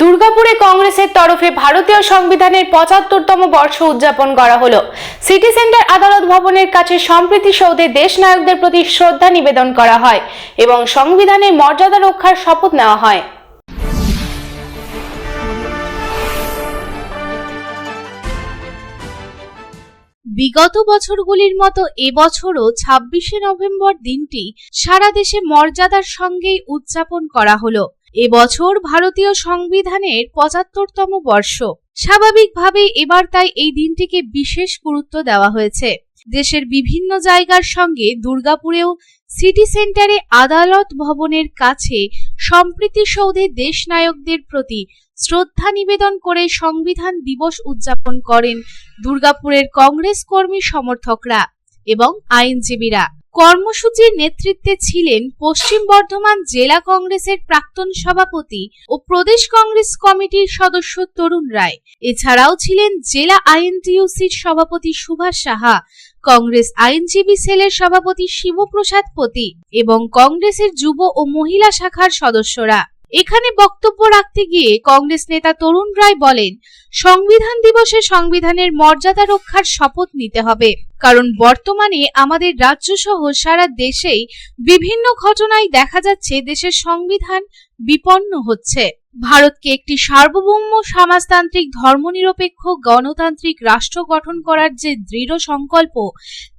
দুর্গাপুরে কংগ্রেসের তরফে ভারতীয় সংবিধানের পঁচাত্তরতম বর্ষ উদযাপন করা হলো। সিটি সেন্টার আদালত ভবনের কাছে সম্প্রীতি সৌধে দেশ নায়কদের প্রতি শ্রদ্ধা নিবেদন করা হয় এবং সংবিধানের মর্যাদা রক্ষার শপথ নেওয়া হয়। বিগত বছরগুলির মতো এবছরও ছাব্বিশে নভেম্বর দিনটি সারা দেশে মর্যাদার সঙ্গেই উদযাপন করা হলো। এবছর ভারতীয় সংবিধানের পঁচাত্তরতম বর্ষ। স্বাভাবিকভাবে এবার তাই এই দিনটিকে বিশেষ গুরুত্ব দেওয়া হয়েছে। দেশের বিভিন্ন জায়গার সঙ্গে দুর্গাপুরেও সিটি সেন্টারে আদালত ভবনের কাছে সম্প্রীতি সৌধে দেশনায়কদের প্রতি শ্রদ্ধা নিবেদন করে সংবিধান দিবস উদযাপন করেন দুর্গাপুরের কংগ্রেস কর্মী সমর্থকরা এবং আইনজীবীরা। কর্মসূচির নেতৃত্বে ছিলেন পশ্চিম বর্ধমান জেলা কংগ্রেসের প্রাক্তন সভাপতি ও প্রদেশ কংগ্রেস কমিটির সদস্য তরুণ রায়। এছাড়াও ছিলেন জেলা আইএনটিইউসির সভাপতি সুভাষ সাহা, কংগ্রেস আইনজীবী সেলের সভাপতি শিবপ্রসাদ পতি এবং কংগ্রেসের যুব ও মহিলা শাখার সদস্যরা। এখানে বক্তব্য রাখতে গিয়ে কংগ্রেস নেতা তরুণ রায় বলেন, সংবিধান দিবসে সংবিধানের মর্যাদা রক্ষার শপথ নিতে হবে। কারণ বর্তমানে আমাদের রাজ্য সহ সারা দেশেই বিভিন্ন ঘটনায় দেখা যাচ্ছে দেশের সংবিধান বিপন্ন হচ্ছে। ভারতকে একটি সার্বভৌম সমাজতান্ত্রিক ধর্মনিরপেক্ষ গণতান্ত্রিক রাষ্ট্র গঠন করার যে দৃঢ় সংকল্প,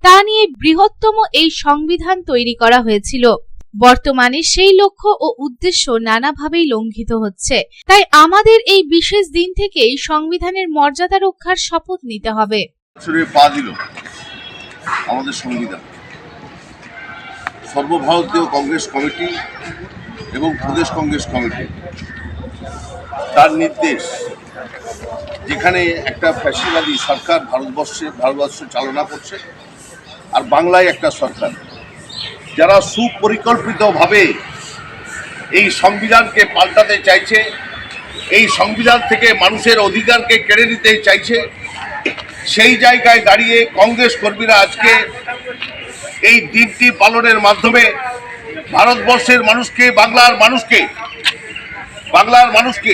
তা নিয়ে বৃহত্তম এই সংবিধান তৈরি করা হয়েছিল। বর্তমানে সেই লক্ষ্য ও উদ্দেশ্য নানাভাবেই লঙ্ঘিত হচ্ছে। তাই আমাদের এই বিশেষ দিন থেকেই সংবিধানের মর্যাদা রক্ষার শপথ নিতে হবে। আমাদের সংবিধান। সর্বভারতীয় কংগ্রেস কমিটি এবং প্রদেশ কংগ্রেস কমিটি, তার নির্দেশ, যেখানে একটা ফ্যাসিবাদী সরকার ভারতবর্ষে ভারতবর্ষ চালনা করছে, আর বাংলায় একটা সরকার। যারা সুপরিকল্পিতভাবে এই সংবিধানকে পাল্টাতে চাইছে, এই সংবিধান থেকে মানুষের অধিকারকে কেড়ে নিতে চাইছে, সেই জায়গায় দাঁড়িয়ে কংগ্রেস কর্মীরা আজকে এই দিনটি পালনের মাধ্যমে ভারতবর্ষের মানুষকে, বাংলার মানুষকে বাংলার মানুষকে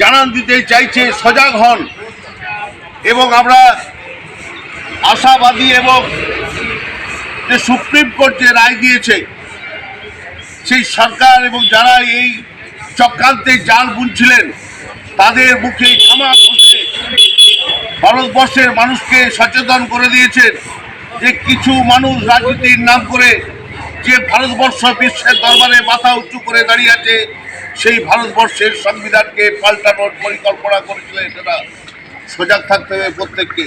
জানান দিতে চাইছে, সজাগ হন। এবং আমরা আশাবাদী এবং যে সুপ্রিম কোর্ট যে রায় দিয়েছে, সেই সরকার এবং যারা এই চক্রান্তে জাল বুনছিলেন, তাদের মুখে ক্ষমা ঘষে ভারতবর্ষের মানুষকে সচেতন করে দিয়েছেন যে কিছু মানুষ রাজনীতির নাম করে যে ভারতবর্ষ বিশ্বের দরবারে মাথা উঁচু করে দাঁড়িয়ে আছে, সেই ভারতবর্ষের সংবিধানকে পাল্টানোর পরিকল্পনা করেছিলেন সেটা সজাগ থাকতে হবে প্রত্যেককে।